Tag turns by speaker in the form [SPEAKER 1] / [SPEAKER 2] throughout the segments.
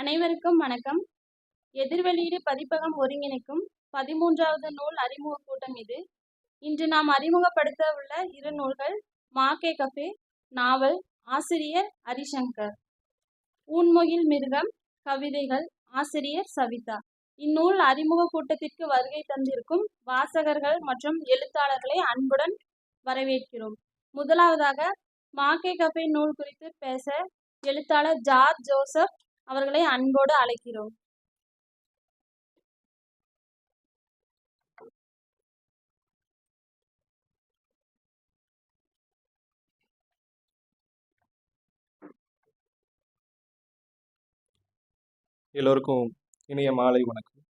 [SPEAKER 1] அனைவருக்கும் வணக்கம். எதிர்வெளியீடு பதிப்பகம் ஒருங்கிணைக்கும் பதிமூன்றாவது நூல் அறிமுக கூட்டம் இது. இன்று நாம் அறிமுகப்படுத்த உள்ள இரு நூல்கள் மாக்கே கஃபே நாவல் ஆசிரியர் ஹரிசங்கர். ஊன்முகில் மிருகம் கவிதைகள் ஆசிரியர் சவிதா. இந்நூல் அறிமுக கூட்டத்திற்கு வருகை தந்திருக்கும் வாசகர்கள் மற்றும் எழுத்தாளர்களை அன்புடன் வரவேற்கிறோம். முதலாவதாக மாக்கே கஃபே நூல் குறித்து பேச எழுத்தாளர் ஜார்ஜ் ஜோசப் அவர்களை அன்போடு அழைக்கிறோம்.
[SPEAKER 2] எல்லோருக்கும் இனிய மாலை வணக்கம்.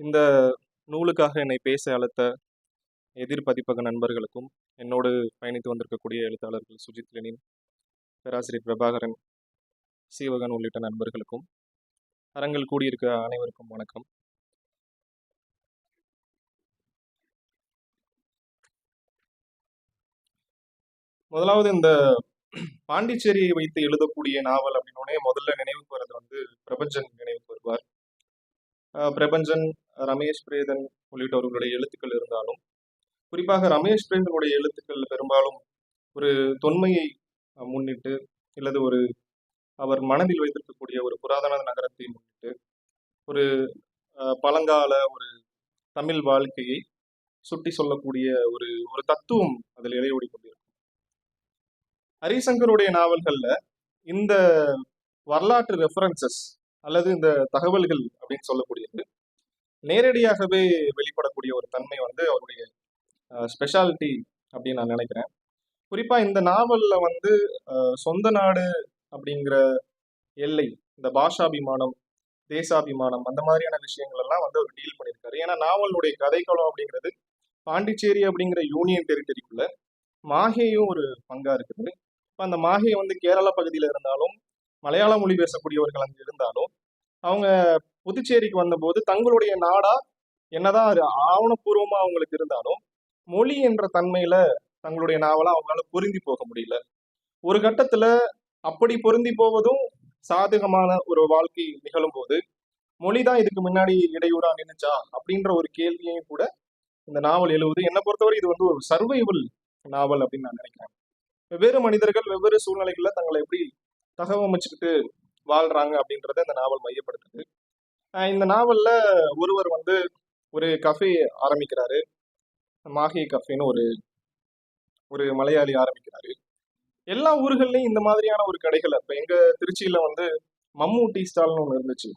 [SPEAKER 2] இந்த நூலுக்காக என்னை பேச அழைத்த எதிர்பதிப்பக நண்பர்களுக்கும் என்னோடு பயணித்து வந்திருக்கக்கூடிய எழுத்தாளர்கள் சுஜித் லெனின் பேராசிரியர் பிரபாகரன் சீவகன் உள்ளிட்ட நண்பர்களுக்கும் அரங்கில் கூடியிருக்க அனைவருக்கும் வணக்கம். முதலாவது இந்த பாண்டிச்சேரியை வைத்து எழுதக்கூடிய நாவல் அப்படின்னோடனே முதல்ல நினைவுக்கு வர்றது வந்து பிரபஞ்சன் நினைவுக்கு வருவார். பிரபஞ்சன் ரமேஷ் பிரேதன் உள்ளிட்டவர்களுடைய எழுத்துக்கள் இருந்தாலும் குறிப்பாக ரமேஷ் பிரேதனுடைய எழுத்துக்கள் பெரும்பாலும் ஒரு தொன்மையை முன்னிட்டு அல்லது ஒரு அவர் மனதில் வைத்திருக்கக்கூடிய ஒரு புராதன நகரத்தை முன்னிட்டு ஒரு பழங்கால ஒரு தமிழ் வாழ்க்கையை சுட்டி சொல்லக்கூடிய ஒரு ஒரு தத்துவம் அதில் இடையோடி கொண்டிருக்கும். ஹரிசங்கருடைய நாவல்களில் இந்த வரலாற்று ரெஃபரன்சஸ் அல்லது இந்த தகவல்கள் அப்படின்னு சொல்லக்கூடியது நேரடியாகவே வெளிப்படக்கூடிய ஒரு தன்மை வந்து அவருடைய ஸ்பெஷாலிட்டி அப்படின்னு நான் நினைக்கிறேன். குறிப்பாக இந்த நாவலில் வந்து சொந்த நாடு அப்படிங்கிற எல்லை இந்த பாஷாபிமானம் தேசாபிமானம் அந்த மாதிரியான விஷயங்கள் எல்லாம் வந்து அவர் டீல் பண்ணியிருக்காரு. ஏன்னா நாவலுடைய கதைக்களம் அப்படிங்கிறது பாண்டிச்சேரி அப்படிங்கிற யூனியன் டெரிட்டரிக்குள்ள மாஹேயும் ஒரு பங்கா இருக்குது. இப்போ அந்த மாஹே வந்து கேரளா பகுதியில் இருந்தாலும் மலையாள மொழி பேசக்கூடியவர்கள் அங்கே இருந்தாலும் அவங்க புதுச்சேரிக்கு வந்தபோது தங்களுடைய நாடா என்னதான் அது ஆவணப்பூர்வமாக அவங்களுக்கு இருந்தாலும் மொழி என்ற தன்மையில தங்களுடைய நாவலை அவங்களால பொருந்தி போக முடியல. ஒரு கட்டத்துல அப்படி பொருந்தி போவதும் சாதகமான ஒரு வாழ்க்கை நிகழும் போது மொழி தான் இதுக்கு முன்னாடி இடையூறா நினைச்சா அப்படின்ற ஒரு கேள்வியையும் கூட இந்த நாவல் எழுவுது. என்னை பொறுத்தவரை இது வந்து ஒரு சர்வைவல் நாவல் அப்படின்னு நான் நினைக்கிறேன். வெவ்வேறு மனிதர்கள் வெவ்வேறு சூழ்நிலைகளில் தங்களை எப்படி தகவமைச்சுக்கிட்டு வாழ்றாங்க அப்படின்றத இந்த நாவல் மையப்படுத்துது. இந்த நாவல்ல ஒருவர் வந்து ஒரு கஃபே ஆரம்பிக்கிறாரு. மாஹே கஃபேன்னு ஒரு ஒரு மலையாளி ஆரம்பிக்கிறாரு. எல்லா ஊர்கள்லயும் இந்த மாதிரியான ஒரு கடைகள். இப்ப எங்க திருச்சியில வந்து மம்மு டீ ஸ்டால்னு ஒன்று இருந்துச்சு.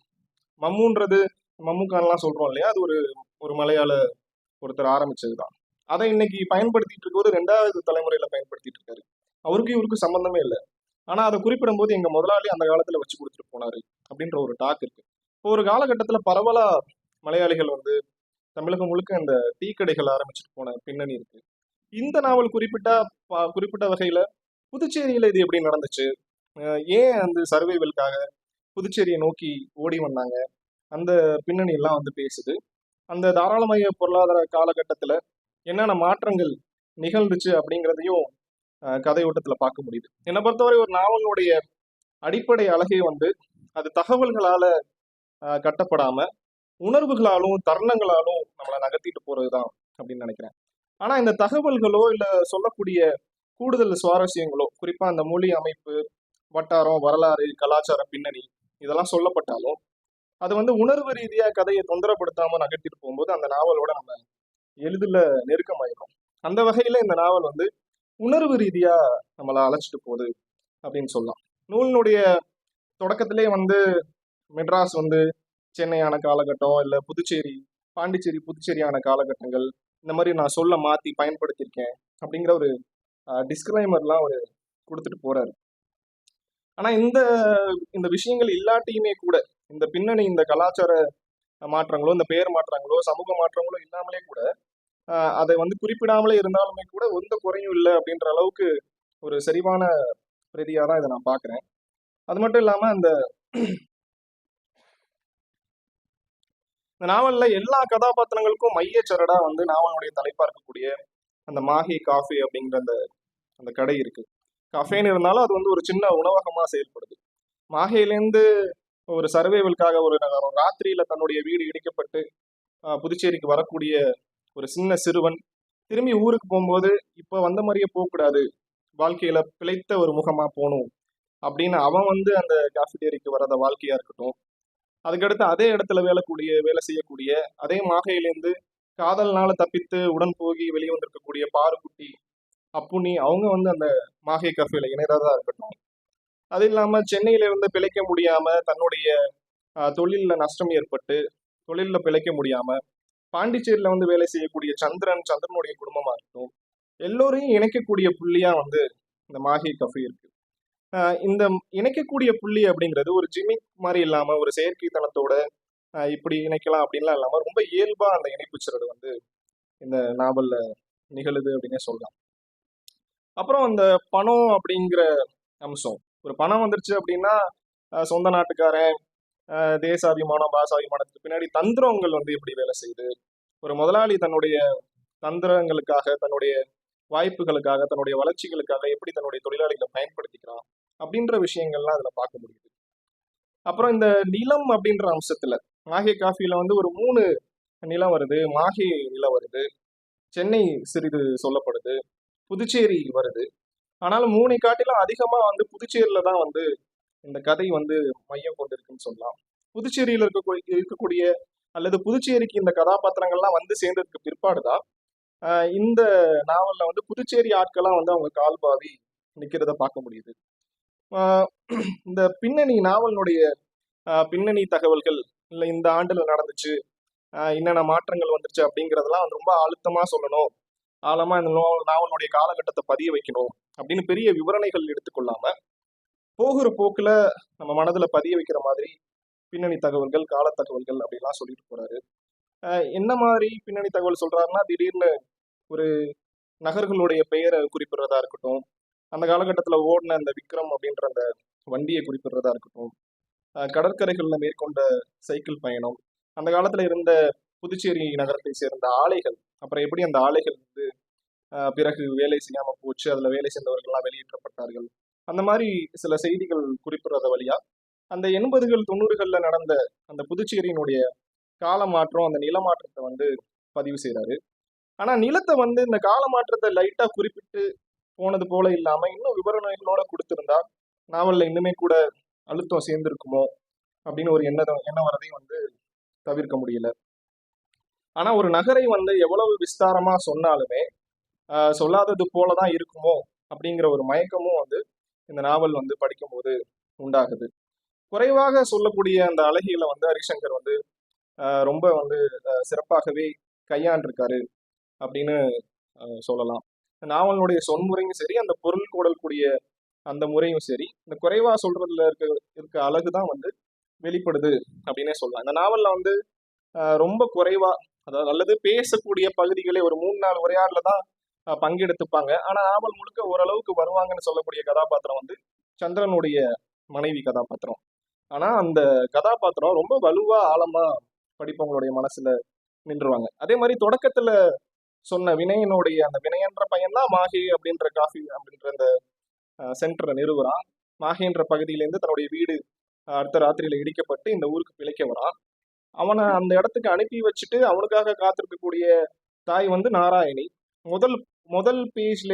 [SPEAKER 2] மம்முன்றது மம்முக்கான்லாம் சொல்றோம் இல்லையா? அது ஒரு ஒரு மலையாள ஒருத்தர் ஆரம்பிச்சதுதான். அதை இன்னைக்கு பயன்படுத்திட்டு இருக்கவர் ரெண்டாவது தலைமுறையில பயன்படுத்திட்டு இருக்காரு. அவருக்கும் இவருக்கும் சம்பந்தமே இல்லை. ஆனா அதை குறிப்பிடும்போது எங்க முதலாளி அந்த காலத்துல வச்சு கொடுத்துட்டு போனாரு அப்படின்ற ஒரு டாக் இருக்கு. இப்போ ஒரு காலகட்டத்துல பரவலா மலையாளிகள் வந்து தமிழகம் முழுக்க இந்த டீ கடைகள் ஆரம்பிச்சுட்டு போன பின்னணி இருக்கு. இந்த நாவல் குறிப்பிட்ட குறிப்பிட்ட வகையில புதுச்சேரியில் இது எப்படி நடந்துச்சு? ஏன் அந்த சர்வைவலுக்காக புதுச்சேரியை நோக்கி ஓடி வந்தாங்க? அந்த பின்னணி எல்லாம் வந்து பேசுது. அந்த தாராளமய பொருளாதார காலகட்டத்தில் என்னென்ன மாற்றங்கள் நிகழ்ந்துச்சு அப்படிங்கிறதையும் கதையோட்டத்தில் பார்க்க முடியுது. என்னை பொறுத்தவரை ஒரு நாவலுடைய அடிப்படை அழகே வந்து அது தகவல்களால் கட்டப்படாமல் உணர்வுகளாலும் தருணங்களாலும் நம்மளை நகர்த்திட்டு போறதுதான் அப்படின்னு நினைக்கிறேன். ஆனால் இந்த தகவல்களோ இல்லை சொல்லக்கூடிய கூடுதல் சுவாரஸ்யங்களோ குறிப்பா அந்த மொழி அமைப்பு வட்டாரம் வரலாறு கலாச்சார பின்னணி இதெல்லாம் சொல்லப்பட்டாலும் அது வந்து உணர்வு ரீதியா கதையை தொந்தரப்படுத்தாம நகர்த்திட்டு போகும்போது அந்த நாவலோட நம்ம எளிதில் நெருக்கமாயிடும் அந்த வகையில இந்த நாவல் வந்து உணர்வு ரீதியா நம்மளை அழைச்சிட்டு போகுது அப்படின்னு சொல்லலாம். நூலினுடைய தொடக்கத்திலே வந்து மெட்ராஸ் வந்து சென்னையான காலகட்டம் இல்ல புதுச்சேரி பாண்டிச்சேரி புதுச்சேரியான காலகட்டங்கள் இந்த மாதிரி நான் சொல்ல மாத்தி பயன்படுத்தியிருக்கேன் அப்படிங்கிற ஒரு டிஸ்கிரைமர்லாம் அவர் கொடுத்துட்டு போறாரு. ஆனா இந்த இந்த விஷயங்கள் இல்லாட்டியுமே கூட இந்த பின்னணி இந்த கலாச்சார மாற்றங்களோ இந்த பெயர் மாற்றங்களோ சமூக மாற்றங்களோ இல்லாமலே கூட அதை வந்து குறிப்பிடாமலே இருந்தாலுமே கூட எந்த குறையும் இல்லை அப்படின்ற அளவுக்கு ஒரு சரிவான பிரதியாக தான் இதை நான் பார்க்குறேன் அது மட்டும் இல்லாமல் அந்த இந்த நாவலில் எல்லா கதாபாத்திரங்களுக்கும் மையச்சரடா வந்து நாவலுடைய தலைப்பாக இருக்கக்கூடிய அந்த மாஹி காஃபி அப்படிங்கிற அந்த அந்த கடை இருக்கு. கஃபேன்னு இருந்தாலும் அது வந்து ஒரு சின்ன உணவகமாக செயல்படுது. மாஹேலேருந்து ஒரு சர்வைவலுக்காக ஒரு நகரம் ராத்திரியில் தன்னுடைய வீடு இடிக்கப்பட்டு புதுச்சேரிக்கு வரக்கூடிய ஒரு சின்ன சிறுவன் திரும்பி ஊருக்கு போகும்போது இப்போ வந்த மாதிரியே போகக்கூடாது. வாழ்க்கையில் பிழைத்த ஒரு முகமாக போகணும். அப்படின்னு அவன் வந்து அந்த காஃபிடேரிக்கு வரத வாழ்க்கையாக இருக்கட்டும். அதுக்கடுத்து அதே இடத்துல வேலை கூடிய வேலை செய்யக்கூடிய அதே மாகையிலேருந்து காதல்னால தப்பித்து உடன் போகி வெளியே வந்திருக்கக்கூடிய பாருக்குட்டி அப்புனி அவங்க வந்து அந்த மாகை கஃபேல இணையதாக இருக்கட்டும். அது இல்லாமல் சென்னையில இருந்து பிழைக்க முடியாம தன்னுடைய தொழிலில் நஷ்டம் ஏற்பட்டு தொழிலில் பிழைக்க முடியாம பாண்டிச்சேரியில வந்து வேலை செய்யக்கூடிய சந்திரன் சந்திரனுடைய குடும்பமா இருக்கட்டும் எல்லோரையும் இணைக்கக்கூடிய புள்ளியா வந்து இந்த மாகி கஃபே இருக்கு. இந்த இணைக்கக்கூடிய புள்ளி அப்படிங்கிறது ஒரு ஜிமிக் மாதிரி இல்லாம ஒரு செயற்கைத்தனத்தோட ஆஹ் இப்படி இணைக்கலாம் அப்படின்லாம் இல்லாம ரொம்ப இயல்பா அந்த இணைப்புச்சிறது வந்து இந்த நாவல்ல நிகழுது அப்படின்னே சொல்லலாம். அப்புறம் அந்த பணம் அப்படிங்கிற அம்சம். ஒரு பணம் வந்துருச்சு அப்படின்னா ஆஹ் சொந்த நாட்டுக்காரன் ஆஹ் தேசாபிமானம் பாசாபிமானத்துக்கு பின்னாடி தந்திரங்கள் வந்து எப்படி வேலை செய்யுது? ஒரு முதலாளி தன்னுடைய தந்திரங்களுக்காக தன்னுடைய வாய்ப்புகளுக்காக தன்னுடைய வளர்ச்சிகளுக்காக எப்படி தன்னுடைய தொழிலாளிகளை பயன்படுத்திக்கிறான்? அப்படின்ற விஷயங்கள்லாம் அதுல பார்க்க முடியுது. அப்புறம் இந்த நிலம் அப்படின்ற அம்சத்துல மாஹே காஃபில வந்து ஒரு மூணு நிலம் வருது. மாஹே நிலம் வருது. சென்னை சிறிது சொல்லப்படுது. புதுச்சேரி வருது. ஆனாலும் மூணை காட்டிலும் அதிகமா வந்து புதுச்சேரியில தான் வந்து இந்த கதை வந்து மையம் கொண்டிருக்குன்னு சொல்லலாம். புதுச்சேரியில இருக்கக்கூடிய இருக்கக்கூடிய அல்லது புதுச்சேரிக்கு இந்த கதாபாத்திரங்கள்லாம் வந்து சேர்ந்ததுக்கு பிற்பாடுதான் இந்த நாவல்ல வந்து புதுச்சேரி ஆட்கள்லாம் வந்து அவங்க கால்பாவி நிக்கிறத பார்க்க முடியுது. இந்த பின்னணி நாவலினுடைய பின்னணி தகவல்கள் இல்லை இந்த ஆண்டில் நடந்துச்சு என்னென்ன மாற்றங்கள் வந்துருச்சு அப்படிங்கிறதெல்லாம் வந்து ரொம்ப அழுத்தமாக சொல்லணும். ஆழமாக இந்த நோ- நாவலுடைய காலகட்டத்தை பதிய வைக்கணும் அப்படின்னு பெரிய விவரணைகள் எடுத்துக்கொள்ளாமல் போகிற போக்கில் நம்ம மனதில் பதிய வைக்கிற மாதிரி பின்னணி தகவல்கள் கால தகவல்கள் அப்படிலாம் சொல்லிட்டு போகிறாரு என்ன மாதிரி பின்னணி தகவல் சொல்கிறாருன்னா திடீர்னு ஒரு நகர்களுடைய பெயரை குறிப்பிடுறதா இருக்கட்டும் அந்த காலகட்டத்தில் ஓடின அந்த விக்ரம் அப்படின்ற அந்த வண்டியை குறிப்பிடுறதா இருக்கட்டும் கடற்கரைகளில் மேற்கொண்ட சைக்கிள் பயணம் அந்த காலத்தில் இருந்த புதுச்சேரி நகரத்தை சேர்ந்த ஆலைகள் அப்புறம் எப்படி அந்த ஆலைகள் வந்து பிறகு வேலை செய்யாமல் போச்சு அதில் வேலை செய்தவர்கள்லாம் வெளியேற்றப்பட்டார்கள் அந்த மாதிரி சில செய்திகள் குறிப்பிடுறத வழியா அந்த எண்பதுகள் தொண்ணூறுகளில் நடந்த அந்த புதுச்சேரியினுடைய கால மாற்றம் அந்த நில மாற்றத்தை வந்து பதிவு செய்கிறாரு ஆனால் நிலத்தை வந்து இந்த கால மாற்றத்தை லைட்டாக குறிப்பிட்டு போனது போல இல்லாம இன்னும் விவரணைகளோட கொடுத்திருந்தா நாவல்ல இன்னுமே கூட அழுத்தம் சேர்ந்திருக்குமோ அப்படின்னு ஒரு எண்ணம் எண்ணம் வரதையும் வந்து தவிர்க்க முடியல. ஆனா ஒரு நகரை வந்து எவ்வளவு விஸ்தாரமா சொன்னாலுமே சொல்லாதது போலதான் இருக்குமோ அப்படிங்கிற ஒரு மயக்கமும் வந்து இந்த நாவல் வந்து படிக்கும்போது உண்டாகுது. குறைவாக சொல்லக்கூடிய அந்த அழகியில வந்து ஹரிசங்கர் வந்து ரொம்ப வந்து சிறப்பாகவே கையாண்டிருக்காரு அப்படின்னு சொல்லலாம். நாவலனுடைய சொன்முறையும் சரி அந்த பொருள் கூடக்கூடிய அந்த முறையும் சரி இந்த குறைவா சொல்றதுல இருக்க இருக்க அழகு தான் வந்து வெளிப்படுது அப்படின்னே சொல்லலாம். இந்த நாவல்ல வந்து ரொம்ப குறைவா அதாவது அல்லது பேசக்கூடிய பகுதிகளே ஒரு மூணு நாலு உரையாடல தான் பங்கெடுத்துப்பாங்க. ஆனா நாவல் முழுக்க ஓரளவுக்கு வருவாங்கன்னு சொல்லக்கூடிய கதாபாத்திரம் வந்து சந்திரனுடைய மனைவி கதாபாத்திரம். ஆனா அந்த கதாபாத்திரம் ரொம்ப வலுவா ஆழமா படிப்பவங்களுடைய மனசுல நின்றுவாங்க. அதே மாதிரி தொடக்கத்துல சொன்ன வினயனுடைய அந்த வினயன்ற பையன் தான் மாஹி அப்படின்ற காஃபி அப்படின்ற அந்த சென்டரை நிறுவுறான். மாஹின்ற பகுதியிலேருந்து தன்னுடைய வீடு அடுத்த ராத்திரியில இடிக்கப்பட்டு இந்த ஊருக்கு பிழைக்க வரான். அவனை அந்த இடத்துக்கு அனுப்பி வச்சுட்டு அவனுக்காக காத்திருக்கக்கூடிய தாய் வந்து நாராயணி. முதல் முதல் பேஜ்ல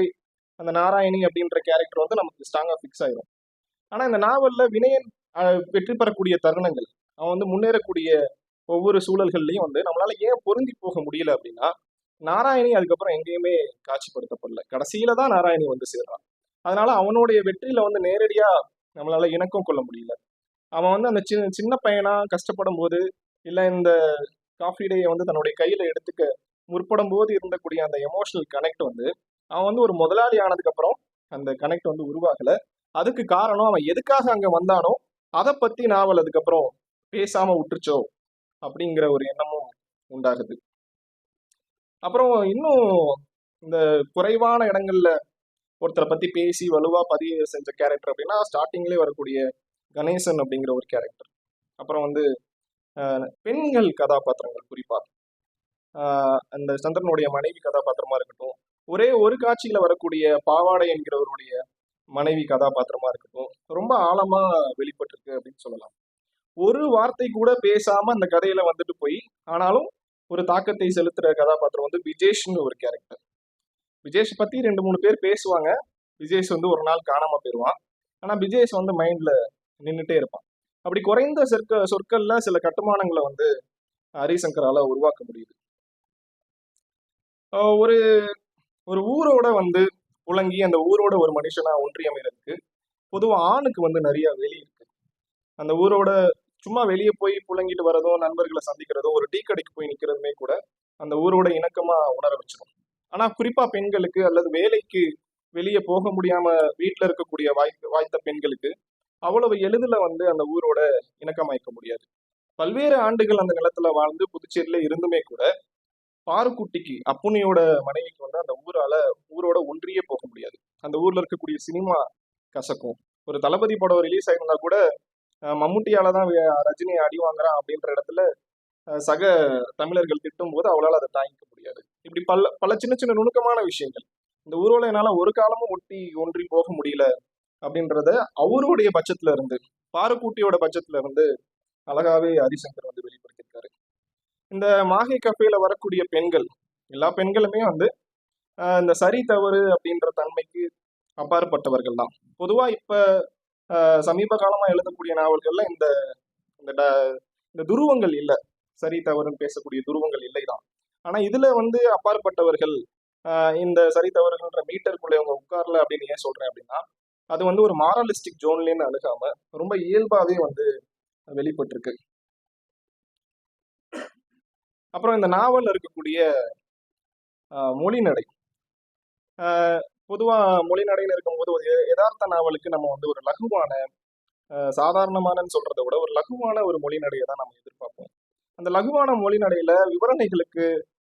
[SPEAKER 2] அந்த நாராயணி அப்படின்ற கேரக்டர் வந்து நமக்கு ஸ்ட்ராங்கா ஃபிக்ஸ் ஆயிரும். ஆனா இந்த நாவல்ல வினயன் வெற்றி பெறக்கூடிய தருணங்கள் அவன் வந்து முன்னேறக்கூடிய ஒவ்வொரு சூழல்கள்லையும் வந்து நம்மளால ஏன் பொருந்தி போக முடியல அப்படின்னா நாராயணி அதுக்கப்புறம் எங்கேயுமே காட்சிப்படுத்தப்படல. கடைசியில தான் நாராயணி வந்து சேர்றான். அதனால அவனுடைய வெற்றியில வந்து நேரடியா நம்மளால இணக்கம் கொள்ள முடியல. அவன் வந்து அந்த சின்ன சின்ன பையனா கஷ்டப்படும் போது இல்ல இந்த காஃபி டேயை வந்து தன்னுடைய கையில எடுத்துக்க முற்படும் போது இருந்தக்கூடிய அந்த எமோஷனல் கனெக்ட் வந்து அவன் வந்து ஒரு முதலாளி ஆனதுக்கு அப்புறம் அந்த கனெக்ட் வந்து உருவாகல. அதுக்கு காரணம் அவன் எதுக்காக அங்க வந்தானோ அதை பத்தி நாவல் அதுக்கப்புறம் பேசாம விட்டுருச்சோ அப்படிங்கிற ஒரு எண்ணமும் உண்டாகுது. அப்புறம் இன்னும் இந்த குறைவான இடங்கள்ல ஒருத்தரை பத்தி பேசி வலுவா பதிவு செஞ்ச கேரக்டர் அப்படின்னா ஸ்டார்டிங்லேயே வரக்கூடிய கணேசன் அப்படிங்கிற ஒரு கேரக்டர் அப்புறம் வந்து பெண்கள் கதாபாத்திரங்கள் குறிப்பாக அந்த சந்திரனுடைய மனைவி கதாபாத்திரமா இருக்கட்டும் ஒரே ஒரு காட்சியில வரக்கூடிய பாவாடை என்கிறவருடைய மனைவி கதாபாத்திரமா இருக்கட்டும் ரொம்ப ஆழமா வெளிப்பட்டிருக்கு அப்படின்னு சொல்லலாம். ஒரு வார்த்தை கூட பேசாம அந்த கதையில வந்துட்டு போய் ஆனாலும் ஒரு தாக்கத்தை செலுத்துற கதாபாத்திரம் வந்து விஜேஷ்னு ஒரு கேரக்டர் விஜேஷ் பத்தி ரெண்டு மூணு பேர் பேசுவாங்க. விஜேஷ் வந்து ஒரு நாள் காணாம போயிடுவான் ஆனா விஜேஷ் வந்து மைண்ட்ல நின்றுட்டே இருப்பான். அப்படி குறைந்த சொற்க சொற்கள்ல சில கட்டுமானங்களை வந்து ஹரிசங்கரால உருவாக்க முடியுது. ஒரு ஒரு ஊரோட வந்து புழங்கி அந்த ஊரோட ஒரு மனுஷனா ஒன்றியமைறதுக்கு பொதுவாக ஆணுக்கு வந்து நிறைய வெளி இருக்கு. அந்த ஊரோட சும்மா வெளியே போய் புழங்கிட்டு வரதும் நண்பர்களை சந்திக்கிறதோ ஒரு டீ கடைக்கு போய் நிற்கிறதுமே கூட அந்த ஊரோட இணக்கமா உணர வச்சிடும் ஆனா குறிப்பா பெண்களுக்கு அல்லது வேலைக்கு வெளியே போக முடியாம வீட்டுல இருக்கக்கூடிய வாய் வாய்த்த பெண்களுக்கு அவ்வளவு எளிதில் வந்து அந்த ஊரோட இணக்கமாய்க்க முடியாது. பல்வேறு ஆண்டுகள் அந்த நிலத்துல வாழ்ந்து புதுச்சேரியில இருந்துமே கூட பாருக்குட்டிக்கு அப்புனியோட மனைவிக்கு வந்து அந்த ஊரால ஊரோட ஒன்றியே போக முடியாது. அந்த ஊர்ல இருக்கக்கூடிய சினிமா கசக்கும். ஒரு தளபதி படம் ரிலீஸ் ஆயிருந்தா கூட மம்முட்டியால தான் ரஜினியை ரஜினி அடி வாங்குறான் அப்படின்ற இடத்துல சக தமிழர்கள் திட்டும் போது அவளால் அதை தாங்கிக்க முடியாது. இப்படி பல பல சின்ன சின்ன நுணுக்கமான விஷயங்கள். இந்த ஊர்வலம் என்னால ஒரு காலமும் ஒட்டி ஒன்றி போக முடியல அப்படின்றத அவருடைய பட்சத்துல இருந்து பாரக்கூட்டியோட பட்சத்துல இருந்து அழகாவே ஹரிசங்கர் வந்து வெளிப்படுத்தியிருக்காரு. இந்த மாகை கஃபேல வரக்கூடிய பெண்கள் எல்லா பெண்களுமே வந்து இந்த சரி தவறு அப்படின்ற தன்மைக்கு அப்பாற்பட்டவர்கள் தான். பொதுவா இப்ப சமீப காலமாக எழுதக்கூடிய நாவல்கள்ல இந்த இந்த இந்த துருவங்கள் இல்லை. சரி தவறுன்னு பேசக்கூடிய துருவங்கள் இல்லை தான் ஆனால் இதில் வந்து அப்பாற்பட்டவர்கள் ஆஹ் இந்த சரி தவறுகள்ன்ற மீட்டருக்குள்ளே அவங்க உட்கார்ல அப்படின்னு ஏன் சொல்றேன் அப்படின்னா அது வந்து ஒரு மாரலிஸ்டிக் ஜோன்லேன்னு அணுகாம ரொம்ப இயல்பாகவே வந்து வெளிப்பட்டிருக்கு. அப்புறம் இந்த நாவல் இருக்கக்கூடிய ஆஹ் மொழி நடை. ஆஹ் பொதுவா மொழிநடையில் இருக்கும்போது ஒரு யதார்த்த நாவலுக்கு நம்ம வந்து ஒரு லகுவான சாதாரணமானன்னு சொல்றதை விட ஒரு லகுவான ஒரு மொழிநடையை தான் நம்ம எதிர்பார்ப்போம். அந்த லகுவான மொழிநடையில விவரணைகளுக்கு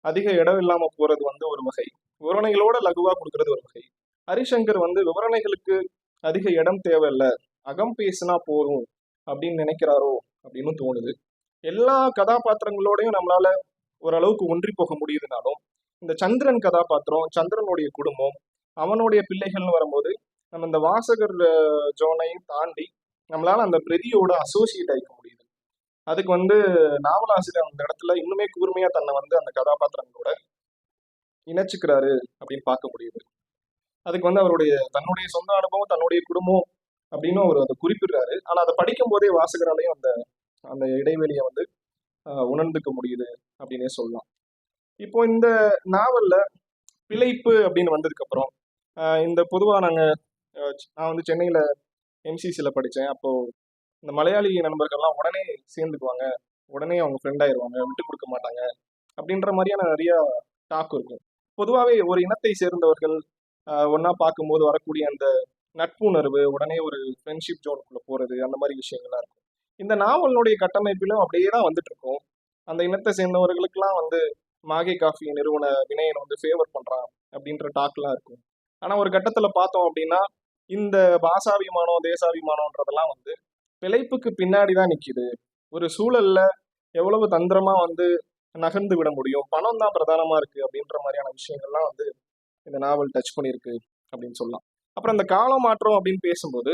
[SPEAKER 2] அதிக இடம் இல்லாம போறது வந்து ஒரு வகை. விவரணைகளோட லகுவா கொடுக்கறது ஒரு வகை. ஹரிசங்கர் வந்து விவரணைகளுக்கு அதிக இடம் தேவையில்ல. அகம் பேசினா போதும் அப்படின்னு நினைக்கிறாரோ அப்படின்னு தோணுது. எல்லா கதாபாத்திரங்களோடையும் நம்மளால ஓரளவுக்கு ஒன்றி போக முடியுதுனாலும் இந்த சந்திரன் கதாபாத்திரம் சந்திரனுடைய குடும்பம் அவனுடைய பிள்ளைகள்னு வரும்போது நம்ம இந்த வாசகர் ஜோனையும் தாண்டி நம்மளால அந்த பிரதியோட அசோசியேட் ஆகிக்க முடியுது. அதுக்கு வந்து நாவலாசிரியர் அந்த இடத்துல இன்னுமே கூர்மையா தன்னை வந்து அந்த கதாபாத்திரங்களோட இணைச்சுக்கிறாரு அப்படின்னு பார்க்க முடியுது. அதுக்கு வந்து அவருடைய தன்னுடைய சொந்த அனுபவம் தன்னுடைய குடும்பம் அப்படின்னு அவர் அதை குறிப்பிடுறாரு. ஆனா அதை படிக்கும் போதே வாசகராலையும் அந்த அந்த இடைவெளியை வந்து உணர்ந்துக்க முடியுது அப்படின்னே சொல்லலாம். இப்போ இந்த நாவல்ல பிழைப்பு அப்படின்னு வந்ததுக்கு அப்புறம் இந்த பொதுவாக நாங்கள் நான் வந்து சென்னையில் எம்சிசியில் படித்தேன் அப்போது இந்த மலையாளி நண்பர்கள்லாம் உடனே சேர்ந்துக்குவாங்க. உடனே அவங்க ஃப்ரெண்ட் ஆயிடுவாங்க விட்டு கொடுக்க மாட்டாங்க. அப்படின்ற மாதிரியான நிறைய டாக் இருக்கும். பொதுவாகவே ஒரு இனத்தை சேர்ந்தவர்கள் ஒன்றா பார்க்கும்போது வரக்கூடிய அந்த நட்புணர்வு உடனே ஒரு ஃப்ரெண்ட்ஷிப் ஜோனுக்குள்ளே போகிறது அந்த மாதிரி விஷயங்கள்லாம் இருக்கும். இந்த நாவலினுடைய கட்டமைப்பிலும் அப்படியே தான் வந்துட்டு இருக்கும் அந்த இனத்தை சேர்ந்தவர்களுக்கெல்லாம் வந்து மாகே காஃபி நிறுவன வினயன் வந்து ஃபேவர் பண்ணுறான் அப்படின்ற டாக்லாம் இருக்கும். ஆனா ஒரு கட்டத்துல பார்த்தோம் அப்படின்னா இந்த பாசாபிமானம் தேசாபிமானம்ன்றதெல்லாம் வந்து பிழைப்புக்கு பின்னாடி தான் நிக்குது. ஒரு சூழல்ல எவ்வளவு தந்திரமா வந்து நகர்ந்து விட முடியும்? பணம் தான் பிரதானமா இருக்கு அப்படின்ற மாதிரியான விஷயங்கள்லாம் வந்து இந்த நாவல் டச் பண்ணியிருக்கு அப்படின்னு சொல்லலாம். அப்புறம் இந்த கால மாற்றம் அப்படின்னு பேசும்போது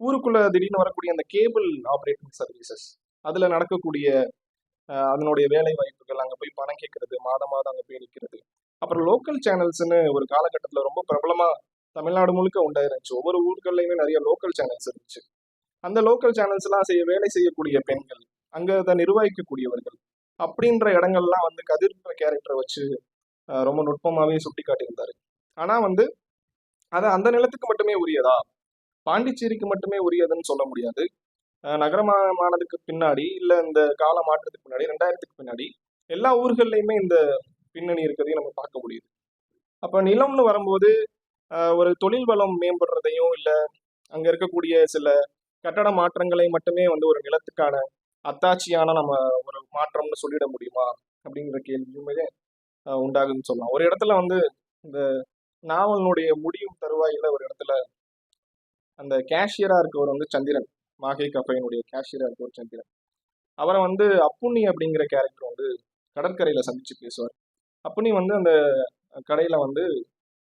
[SPEAKER 2] ஊருக்குள்ளே ஊருக்குள்ள திடீர்னு வரக்கூடிய அந்த கேபிள் ஆப்ரேட்டிங் சர்வீசஸ் அதுல நடக்கக்கூடிய அதனுடைய வேலை வாய்ப்புகள் அங்க போய் பணம் கேட்கறது மாதம் மாதம் அங்க போய் நிற்கிறது அப்புறம் லோக்கல் சேனல்ஸ்னு ஒரு காலகட்டத்தில் ரொம்ப பிரபலமாக தமிழ்நாடு முழுக்க உண்டாயிருந்துச்சு. ஒவ்வொரு ஊர்கள்லையுமே நிறைய லோக்கல் சேனல்ஸ் இருந்துச்சு. அந்த லோக்கல் சேனல்ஸ்லாம் செய்ய வேலை செய்யக்கூடிய பெண்கள் அங்கே அதை நிர்வகிக்கக்கூடியவர்கள் அப்படின்ற இடங்கள்லாம் வந்து கதிர்ன்ற கேரக்டரை வச்சு ரொம்ப நுட்பமாகவே சுட்டி காட்டியிருந்தாரு ஆனால் வந்து அது அந்த நிலத்துக்கு மட்டுமே உரியதா? பாண்டிச்சேரிக்கு மட்டுமே உரியதுன்னு சொல்ல முடியாது. நகரமானதுக்கு பின்னாடி இல்லை இந்த கால மாற்றத்துக்கு பின்னாடி ரெண்டாயிரத்துக்கு பின்னாடி எல்லா ஊர்கள்லையுமே இந்த பின்னணி இருக்கிறதையும் நம்ம பார்க்க முடியுது. அப்போ நிலம்னு வரும்போது ஒரு தொழில் வளம் மேம்படுறதையும் இல்லை அங்கே இருக்கக்கூடிய சில கட்டட மாற்றங்களை மட்டுமே வந்து ஒரு நிலத்துக்கான அத்தாட்சியான நம்ம ஒரு மாற்றம்னு சொல்லிட முடியுமா? அப்படிங்கிற கேள்வியுமே அஹ் உண்டாகுதுன்னு சொல்லலாம். ஒரு இடத்துல வந்து இந்த நாவலினுடைய முடியும் தருவாயில ஒரு இடத்துல அந்த கேஷியராக இருக்கவர் வந்து சந்திரன் மாகே கஃபையினுடைய கேஷியராக இருக்கவர் சந்திரன். அவரை வந்து அப்புண்ணி அப்படிங்கிற கேரக்டர் வந்து கடற்கரையில் சந்திச்சு பேசுவார். அப்புண்ணி வந்து அந்த கடையில் வந்து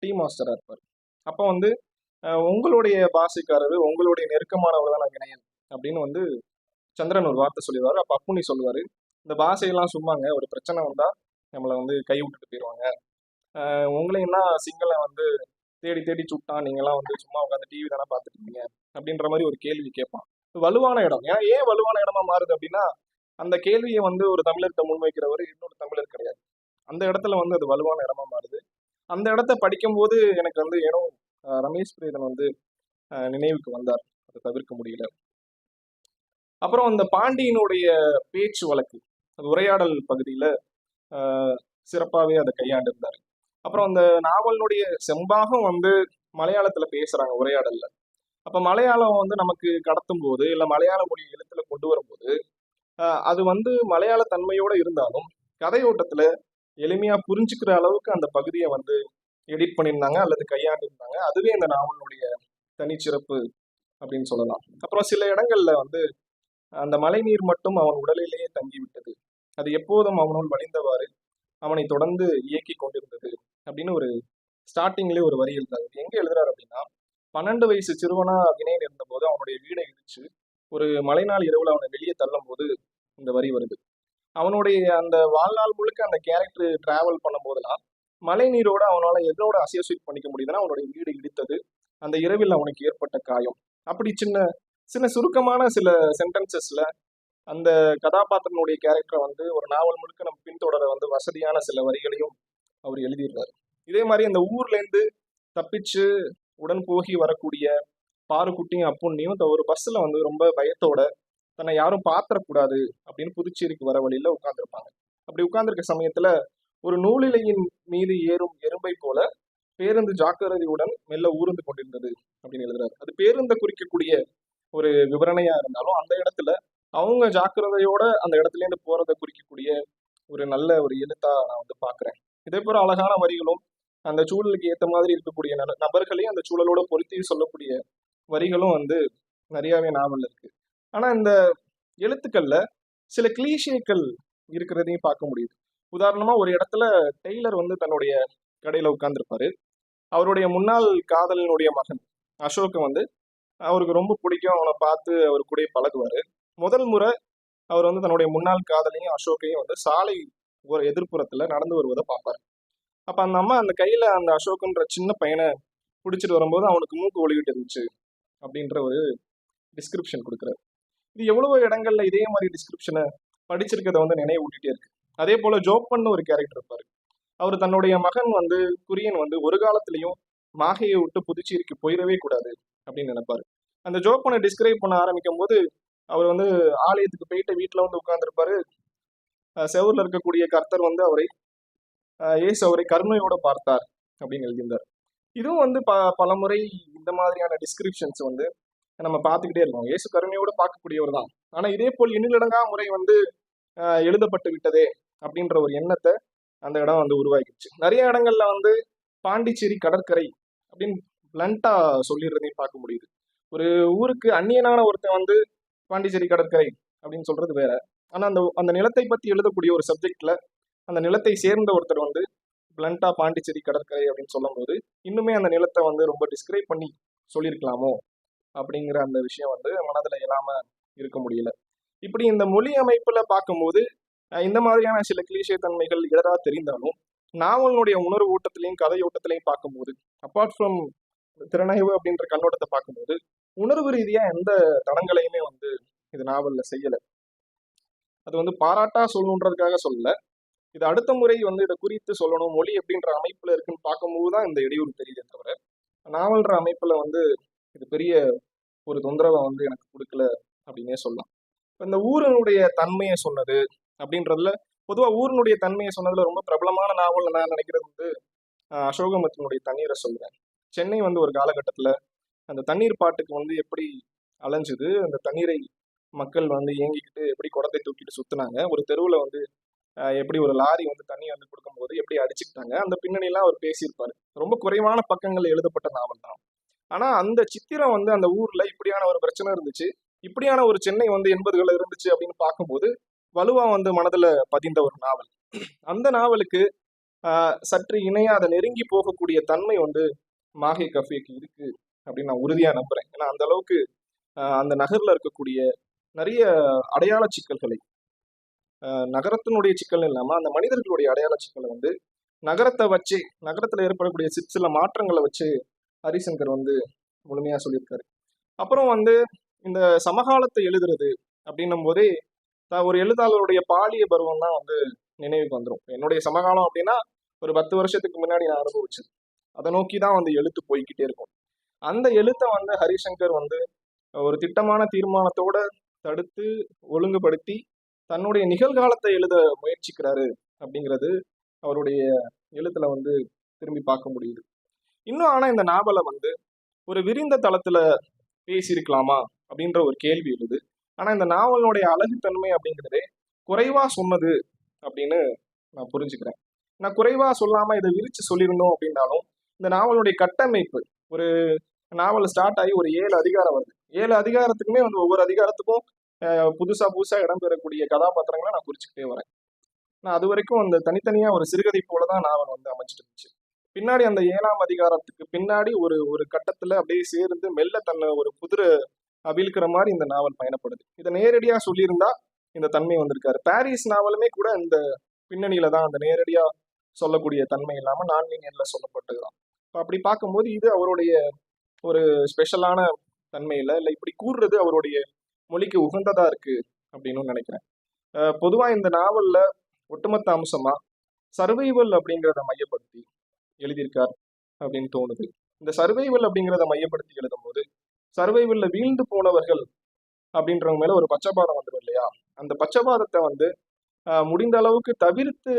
[SPEAKER 2] டீ மாஸ்டராக இருப்பார். அப்போ வந்து உங்களுடைய பாஷைக்காரர் உங்களுடைய நெருக்கமானவர் தான் நான் வினயன் அப்படின்னு வந்து சந்திரன் ஒரு வார்த்தை சொல்லிடுவார். அப்போ அப்புனி சொல்லுவார் இந்த பாஷையெல்லாம் சும்மாங்க ஒரு பிரச்சனை வந்தால் நம்மளை வந்து கை விட்டுட்டு போயிடுவாங்க உங்களையெல்லாம் உங்களையும் தான் சிங்களை வந்து தேடி தேடி சுட்டான் நீங்களாம் வந்து சும்மா உட்காந்து டிவி தானே பார்த்துட்டு இருக்கீங்க அப்படின்ற மாதிரி ஒரு கேள்வி கேட்பான். வலுவான இடம். ஏன் ஏன் வலுவான இடமா மாறுது அப்படின்னா அந்த கேள்வியை வந்து ஒரு தமிழர்கிட்ட முன்வைக்கிறவர் இன்னொரு தமிழர் கிடையாது. அந்த இடத்துல வந்து அது வலுவான இடமா மாறுது. அந்த இடத்த படிக்கும்போது எனக்கு வந்து ஏனோ ரமேஷ் பிரீதன் வந்து நினைவுக்கு வந்தார். அதை தவிர்க்க முடியல. அப்புறம் அந்த பாண்டியனுடைய பேச்சு வழக்கு உரையாடல் பகுதியில ஆஹ் சிறப்பாகவே அதை கையாண்டிருந்தார். அப்புறம் அந்த நாவலினுடைய செம்பாகம் வந்து மலையாளத்துல பேசுறாங்க உரையாடல்ல. அப்ப மலையாளம் வந்து நமக்கு கடத்தும் போது இல்லை மலையாள மொழி எழுத்துல கொண்டு வரும்போது அது வந்து மலையாள தன்மையோட இருந்தாலும் கதையோட்டத்துல எளிமையா புரிஞ்சுக்கிற அளவுக்கு அந்த பகுதியை வந்து எடிட் பண்ணியிருந்தாங்க அல்லது கையாண்டிருந்தாங்க. அதுவே இந்த நாவலுடைய தனிச்சிறப்பு அப்படின்னு சொல்லலாம். அப்புறம் சில இடங்கள்ல வந்து அந்த மழைநீர் மட்டும் அவன் உடலிலேயே தங்கிவிட்டது. அது எப்போதும் அவனுள் வழிந்தவாறு அவனை தொடர்ந்து இயக்கி கொண்டிருந்தது அப்படின்னு ஒரு ஸ்டார்டிங்லேயே ஒரு வரி எழுதுறாரு. எங்கே எங்க எழுதுறாரு அப்படின்னா பன்னெண்டு வயசு சிறுவனா வினையில் இருந்தபோது அவனுடைய வீடை இடிச்சு ஒரு மழைநாள் இரவுல அவனை வெளியே தள்ளும் போது இந்த வரி வருது. அவனுடைய அந்த வாழ்நாள் முழுக்க அந்த கேரக்டர் டிராவல் பண்ணும் போதெல்லாம் மழை நீரோட அவனால எதோட அசோசியேட் பண்ணிக்க முடியுதுன்னா அவனுடைய வீடு இடித்தது அந்த இரவில் அவனுக்கு ஏற்பட்ட காயம். அப்படி சின்ன சின்ன சுருக்கமான சில சென்டென்சஸ்ல அந்த கதாபாத்திரனுடைய கேரக்டரை வந்து ஒரு நாவல் முழுக்க நம்ம பின்தொடர வந்து வசதியான சில வரிகளையும் அவர் எழுதிடுறாரு இதே மாதிரி அந்த ஊர்லேருந்து தப்பிச்சு உடன் போகி வரக்கூடிய பாருக்குட்டியும் அப்புண்ணியும் ஒரு பஸ்ஸில் வந்து ரொம்ப பயத்தோட தன்னை யாரும் பாத்திரக்கூடாது அப்படின்னு புதுச்சேரிக்கு வர வழியில உட்காந்துருப்பாங்க அப்படி உட்கார்ந்துருக்க சமயத்துல ஒரு நூலிலையின் மீது ஏறும் எறும்பை போல பேருந்து ஜாக்கிரதையுடன் மெல்ல ஊர்ந்து கொண்டிருந்தது அப்படின்னு எழுதுறாரு. அது பேருந்தை குறிக்கக்கூடிய ஒரு விவரணையா இருந்தாலும் அந்த இடத்துல அவங்க ஜாக்கிரதையோட அந்த இடத்துல இருந்து போறதை குறிக்கக்கூடிய ஒரு நல்ல ஒரு எழுத்தா நான் வந்து பாக்குறேன். இதே போல அழகான வரிகளும் அந்த சூழலுக்கு ஏற்ற மாதிரி இருக்கக்கூடிய நபர்களையும் அந்த சூழலோட பொருத்தி சொல்லக்கூடிய வரிகளும் வந்து நிறையாவே நாவல் இருக்கு. ஆனால் இந்த எழுத்துக்களில் சில கிளீஷேக்கள் இருக்கிறதையும் பார்க்க முடியுது. உதாரணமாக ஒரு இடத்துல டெய்லர் வந்து தன்னுடைய கடையில் உட்காந்துருப்பாரு அவருடைய முன்னாள் காதலனுடைய மகன் அசோக்கை வந்து அவருக்கு ரொம்ப பிடிக்கும். அவனை பார்த்து அவர் கூட பழகுவார். முதல் முறை அவர் வந்து தன்னுடைய முன்னாள் காதலையும் அசோக்கையும் வந்து சாலை ஒரு எதிர்ப்புறத்தில் நடந்து வருவதை பார்ப்பாரு. அப்போ அந்த அம்மா அந்த கையில் அந்த அசோக்குன்ற சின்ன பையனை பிடிச்சிட்டு வரும்போது அவனுக்கு மூக்கு ஒழுகிட்டு இருந்துச்சு அப்படின்ற ஒரு டிஸ்கிரிப்ஷன் கொடுக்குறாரு. இது எவ்வளவோ இடங்கள்ல இதே மாதிரி டிஸ்கிரிப்ஷனை படிச்சிருக்கிறத வந்து நினைவு இருக்கு. அதே போல ஜோப்பன் ஒரு கேரக்டர் இருப்பாரு அவர் தன்னுடைய மகன் வந்து குரியன் வந்து ஒரு காலத்திலையும் மாகையை விட்டு புதுச்சேரிக்கு போயிடவே கூடாது அப்படின்னு நினைப்பாரு. அந்த ஜோப்பனை டிஸ்கிரைப் பண்ண ஆரம்பிக்கும் போது அவர் வந்து ஆலயத்துக்கு போயிட்டு வீட்டில் வந்து உட்கார்ந்துருப்பாரு. செவரில் இருக்கக்கூடிய கர்த்தர் வந்து அவரை இயேசு அவரை கருணையோட பார்த்தார் அப்படின்னு எழுதியிருந்தார். இதுவும் வந்து ப பலமுறை இந்த மாதிரியான டிஸ்கிரிப்ஷன்ஸ் வந்து நம்ம பார்த்துக்கிட்டே இருக்கோம். இயேசு கருணையோடு பார்க்கக்கூடியவர் தான் ஆனால் இதே போல் எண்ணிலடங்கா முறை வந்து எழுதப்பட்டு விட்டதே அப்படின்ற ஒரு எண்ணத்தை அந்த இடம் வந்து உருவாக்கிடுச்சு. நிறைய இடங்கள்ல வந்து பாண்டிச்சேரி கடற்கரை அப்படின்னு பிளண்டா சொல்லிடுறதையும் பார்க்க முடியுது. ஒரு ஊருக்கு அந்நியனான ஒருத்தன் வந்து பாண்டிச்சேரி கடற்கரை அப்படின்னு சொல்றது வேற. ஆனா அந்த அந்த நிலத்தை பத்தி எழுதக்கூடிய ஒரு சப்ஜெக்ட்ல அந்த நிலத்தை சேர்ந்த ஒருத்தர் வந்து பிளண்டா பாண்டிச்சேரி கடற்கரை அப்படின்னு சொல்லும்போது இன்னுமே அந்த நிலத்தை வந்து ரொம்ப டிஸ்கிரைப் பண்ணி சொல்லியிருக்கலாமோ? அப்படிங்கிற அந்த விஷயம் வந்து மனதில் இல்லாம இருக்க முடியல. இப்படி இந்த மொழி அமைப்புல பார்க்கும்போது இந்த மாதிரியான சில கிளீஷே தன்மைகள் எதா தெரிந்தாலும் நாவலினுடைய உணர்வு ஓட்டத்திலையும் கதை ஓட்டத்திலையும் பார்க்கும்போது அப்பார்ட் ஃப்ரம் திறனாய்வு அப்படின்ற கண்ணோட்டத்தை பார்க்கும்போது உணர்வு ரீதியா எந்த தடங்களையுமே வந்து இது நாவல்ல செய்யல. அது வந்து பாராட்டா சொல்லணுன்றதுக்காக சொல்லல. இது அடுத்த முறை வந்து இதை குறித்து சொல்லணும் மொழி எப்படின்ற அமைப்புல இருக்குன்னு பார்க்கும்போது தான் இந்த இடையூறு தெரியுதே தவிர நாவல்ன்ற அமைப்புல வந்து இது பெரிய ஒரு தொந்தரவை வந்து எனக்கு கொடுக்கல அப்படின்னே சொல்லலாம். இப்ப இந்த ஊரினுடைய தன்மையை சொன்னது அப்படின்றதுல பொதுவா ஊரனுடைய தன்மையை சொன்னதுல ரொம்ப பிரபலமான நாவல் நான் நினைக்கிறது வந்து அசோகமத்தினுடைய தண்ணீரை சொல்றேன். சென்னை வந்து ஒரு காலகட்டத்துல அந்த தண்ணீர் பாட்டுக்கு வந்து எப்படி அலைஞ்சுது அந்த தண்ணீரை மக்கள் வந்து ஏங்கிக்கிட்டு எப்படி குடத்தை தூக்கிட்டு சுத்தினாங்க ஒரு தெருவுல வந்து எப்படி ஒரு லாரி வந்து தண்ணி வந்து கொடுக்கும்போது எப்படி அடிச்சுக்கிட்டாங்க அந்த பின்னணியெல்லாம் அவர் பேசியிருப்பாரு. ரொம்ப குறைவான பக்கங்கள் எழுதப்பட்ட நாவல் தான் ஆனா அந்த சித்திரம் வந்து அந்த ஊர்ல இப்படியான ஒரு பிரச்சனை இருந்துச்சு. இப்படியான ஒரு சென்னை வந்து எண்பதுகளில் இருந்துச்சு அப்படின்னு பார்க்கும்போது வலுவா வந்து மனதுல பதிந்த ஒரு நாவல். அந்த நாவலுக்கு சற்று இணையாத அதை நெருங்கி போகக்கூடிய தன்மை வந்து மாஹே கஃபேக்கு இருக்கு அப்படின்னு நான் உறுதியா நம்புறேன். ஏன்னா அந்த அளவுக்கு அந்த நகர்ல இருக்கக்கூடிய நிறைய அடையாள சிக்கல்களை நகரத்தினுடைய சிக்கல் இல்லாம அந்த மனிதர்களுடைய அடையாள சிக்கலை வந்து நகரத்தை வச்சு நகரத்துல ஏற்படக்கூடிய சிற்சில சில மாற்றங்களை வச்சு ஹரிசங்கர் வந்து முழுமையாக சொல்லியிருக்காரு. அப்புறம் வந்து இந்த சமகாலத்தை எழுதுறது அப்படின்னும் போதே ஒரு எழுத்தாளருடைய பாலிய பருவம் தான் வந்து நினைவுக்கு வந்துடும் என்னுடைய சமகாலம் அப்படின்னா ஒரு பத்து வருஷத்துக்கு முன்னாடி நான் அனுபவிச்சது. அதை நோக்கி தான் வந்து எழுத்து போய்கிட்டே இருக்கும். அந்த எழுத்தை வந்து ஹரிசங்கர் வந்து ஒரு திட்டமான தீர்மானத்தோட தடுத்து ஒழுங்குபடுத்தி தன்னுடைய நிகழ்காலத்தை எழுத முயற்சிக்கிறாரு அப்படிங்கிறது அவருடைய எழுத்துல வந்து திரும்பி பார்க்க முடியுது. இன்னும் ஆனா இந்த நாவலை வந்து ஒரு விரிந்த தளத்துல பேசியிருக்கலாமா அப்படின்ற ஒரு கேள்வி எழுது. ஆனா இந்த நாவலுடைய அழகுத்தன்மை அப்படிங்கிறதே குறைவா சொன்னது அப்படின்னு நான் புரிஞ்சுக்கிறேன். நான் குறைவா சொல்லாம இதை விரிச்சு சொல்லியிருந்தோம் அப்படின்னாலும் இந்த நாவலுடைய கட்டமைப்பு ஒரு நாவல் ஸ்டார்ட் ஆகி ஒரு ஏழு அதிகாரம் வருது. ஏழு அதிகாரத்துக்குமே வந்து ஒவ்வொரு அதிகாரத்துக்கும் புதுசாக புதுசா புதுசா இடம்பெறக்கூடிய கதாபாத்திரங்களை நான் குறிச்சுக்கிட்டே வரேன். நான் அது வரைக்கும் அந்த தனித்தனியா ஒரு சிறுகதை போல தான் நாவல் வந்து அமைச்சிட்டு இருந்துச்சு. பின்னாடி அந்த ஏழாம் அதிகாரத்துக்கு பின்னாடி ஒரு ஒரு கட்டத்துல அப்படியே சேர்ந்து மெல்ல தன்னை ஒரு குதிரை அவிழ்க்கிற மாதிரி இந்த நாவல் பயணப்படுது. இதை நேரடியா சொல்லியிருந்தா இந்த தன்மை வந்திருக்காரு. பாரிஸ் நாவலுமே கூட இந்த பின்னணியில தான் அந்த நேரடியா சொல்லக்கூடிய தன்மை இல்லாம நான் லீனியர்ல சொல்லப்பட்டதுதான் இப்போ அப்படி பார்க்கும்போது இது அவருடைய ஒரு ஸ்பெஷலான தன்மை இல்லை. இல்லை இப்படி கூறுறது அவருடைய மொழிக்கு உகந்ததா இருக்கு அப்படின்னு நினைக்கிறேன். பொதுவா இந்த நாவல்ல ஒட்டுமொத்த அம்சமா சர்வைவல் அப்படிங்கிறத மையப்படுத்தி எழுதியிருக்கார் அப்படின்னு தோணுது. இந்த சர்வைவல் அப்படிங்கிறத மையப்படுத்தி எழுதும் போது சர்வைவல்ல வீழ்ந்து போனவர்கள் அப்படின்றவங்க மேல ஒரு பச்சைபாதம் வந்துடும் இல்லையா? அந்த பச்சைபாதத்தை வந்து முடிந்த அளவுக்கு தவிர்த்து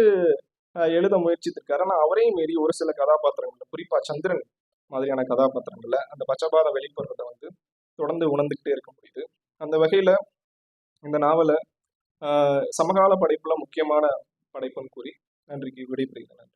[SPEAKER 2] எழுத முயற்சித்திருக்காரு. ஆனால் அவரையும் மீறி ஒரு சில கதாபாத்திரங்கள்ல குறிப்பா சந்திரன் மாதிரியான கதாபாத்திரங்கள்ல அந்த பச்சைபாதம் வெளிப்படுறத வந்து தொடர்ந்து உணர்ந்துகிட்டே இருக்க முடியுது. அந்த வகையில இந்த நாவலை சமகால படைப்புல முக்கியமான படைப்புன்னு கூறி நன்றிக்கு விடைபெறுகிறேன்.